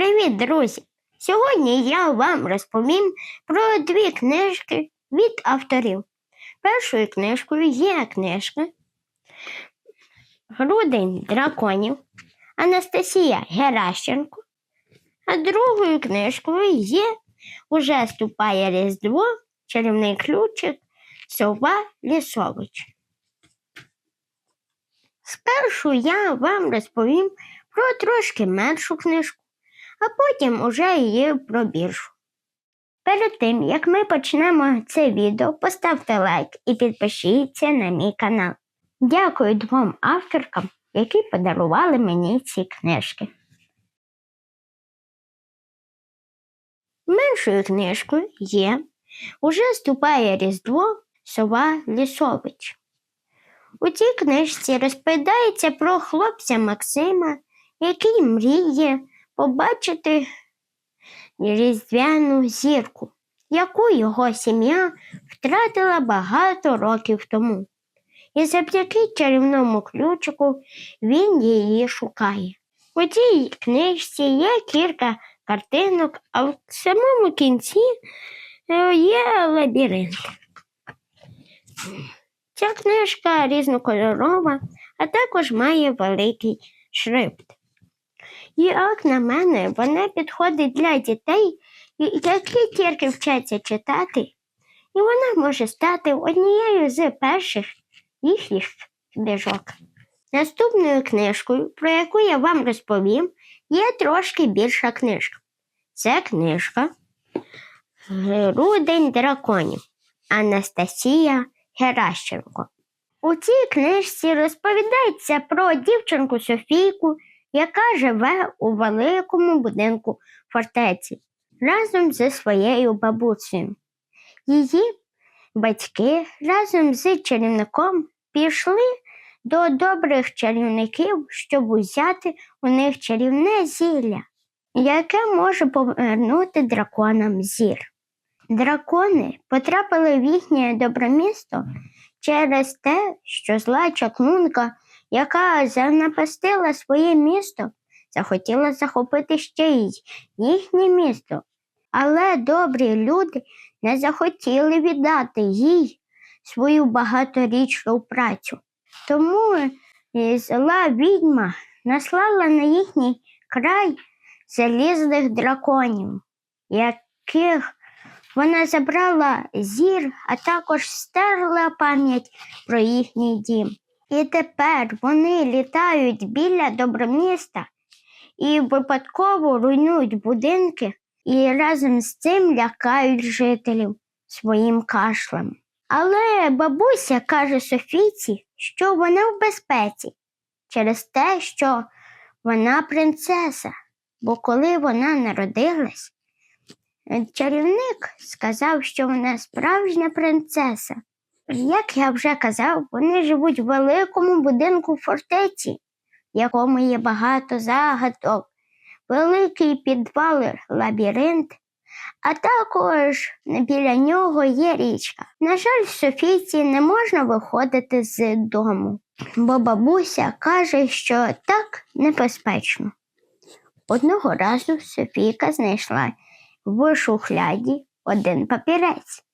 Привіт, друзі! Сьогодні я вам розповім про дві книжки від авторів. Першою книжкою є книжка Грудень драконів Анастасія Геращенко, а другою книжкою є Уже ступає Різдво, чарівний ключик, сова Лісович. Спершу я вам розповім про трошки меншу книжку, а потім уже її про більшу. Перед тим, як ми почнемо це відео, поставте лайк і підпишіться на мій канал. Дякую двом авторкам, які подарували мені ці книжки. Меншою книжкою є Уже ступає Різдво Сова Лісович. У цій книжці розповідається про хлопця Максима, який мріє побачити різдвяну зірку, яку його сім'я втратила багато років тому. І завдяки чарівному ключику він її шукає. У цій книжці є кілька картинок, а в самому кінці е, є лабіринт. Ця книжка різнокольорова, а також має великий шрифт. Як на мене, вона підходить для дітей, які тільки вчаться читати, і вона може стати однією з перших їхніх книжок. Наступною книжкою, про яку я вам розповім, є трошки більша книжка. Це книжка Грудень драконів Анастасія Геращенко. У цій книжці розповідається про дівчинку Софійку, яка живе у великому будинку фортеці разом зі своєю бабусею. Її батьки разом з чарівником пішли до добрих чарівників, щоб узяти у них чарівне зілля, яке може повернути драконам зір. Дракони потрапили в їхнє добромісто через те, що зла чаклунка, яка занапастила своє місто, захотіла захопити ще й їхнє місто. Але добрі люди не захотіли віддати їй свою багаторічну працю. Тому зла відьма наслала на їхній край залізних драконів, яких вона забрала зір, а також стерла пам'ять про їхній дім. І тепер вони літають біля доброміста і випадково руйнують будинки і разом з цим лякають жителів своїм кашлем. Але бабуся каже Софійці, що вона в безпеці через те, що вона принцеса, бо коли вона народилась, чарівник сказав, що вона справжня принцеса. Як я вже казав, вони живуть в великому будинку фортеці, в якому є багато загадок, великий підвал лабіринт, а також біля нього є річка. На жаль, Софійці не можна виходити з дому, бо бабуся каже, що так небезпечно. Одного разу Софійка знайшла в шухляді один папірець.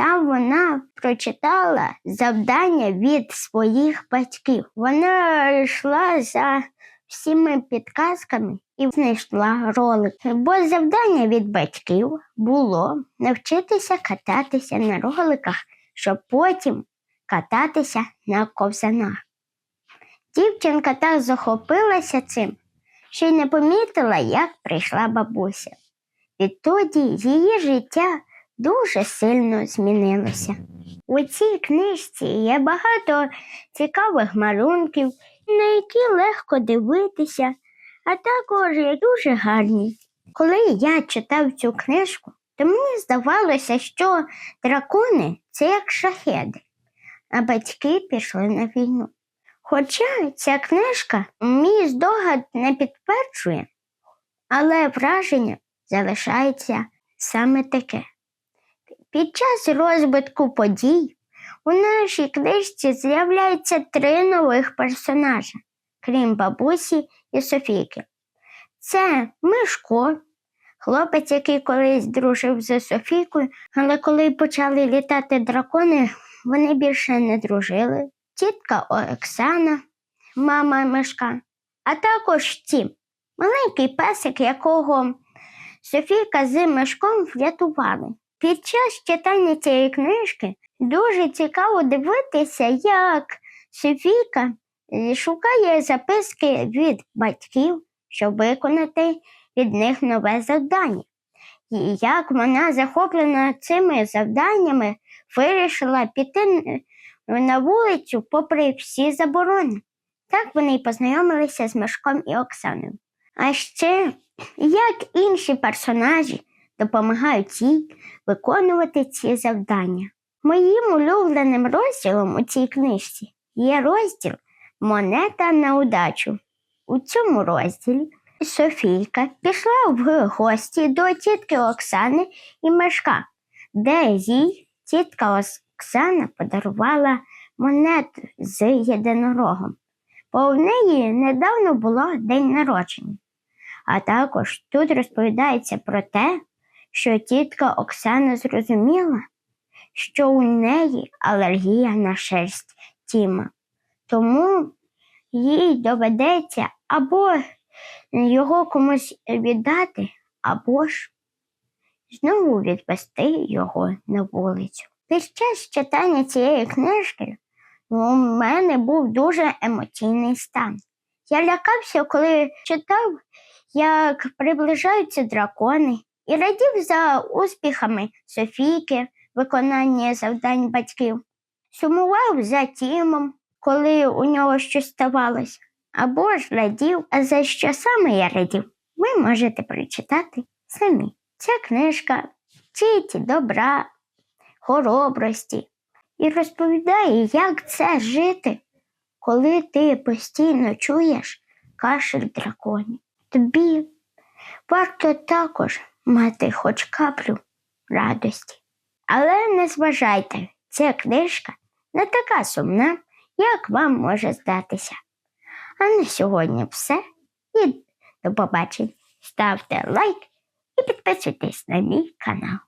Там вона прочитала завдання від своїх батьків. Вона йшла за всіми підказками і знайшла ролик. Бо завдання від батьків було навчитися кататися на роликах, щоб потім кататися на ковзанах. Дівчинка так захопилася цим, що й не помітила, як прийшла бабуся. Відтоді її життя дуже сильно змінилося. У цій книжці є багато цікавих малюнків, на які легко дивитися, а також є дуже гарні. Коли я читав цю книжку, то мені здавалося, що дракони це як шахеди, а батьки пішли на війну. Хоча ця книжка мій здогад не підтверджує, але враження залишається саме таке. Під час розвитку подій у нашій книжці з'являється три нових персонажі, крім бабусі і Софійки. Це Мишко, хлопець, який колись дружив з Софійкою, але коли почали літати дракони, вони більше не дружили. Тітка Оксана, мама Мишка, а також Тім, маленький песик, якого Софійка з Мишком врятували. Під час читання цієї книжки дуже цікаво дивитися, як Софійка шукає записки від батьків, щоб виконати від них нове завдання. І як вона, захоплена цими завданнями, вирішила піти на вулицю попри всі заборони. Так вони й познайомилися з Мишком і Оксаною. А ще як інші персонажі допомагають їй виконувати ці завдання. Моїм улюбленим розділом у цій книжці є розділ Монета на удачу. У цьому розділі Софійка пішла в гості до тітки Оксани і Мешка, де їй тітка Оксана подарувала монету з єдинорогом, бо в неї недавно було день народження. А також тут розповідається про те, що тітка Оксана зрозуміла, що у неї алергія на шерсть Тіма. Тому їй доведеться або його комусь віддати, або ж знову відвести його на вулицю. Під час читання цієї книжки у мене був дуже емоційний стан. Я лякався, коли читав, як приближаються дракони, і радів за успіхами Софійки, виконання завдань батьків, сумував за Тімом, коли у нього щось ставалося, або ж радів, а за що саме я радів, ви можете прочитати самі. Ця книжка вчить добра, хоробрості і розповідає, як це жити, коли ти постійно чуєш кашель драконів. Тобі варто також мати хоч каплю радості. Але не зважайте, ця книжка не така сумна, як вам може здатися. А на сьогодні все. І до побачення. Ставте лайк і підписуйтесь на мій канал.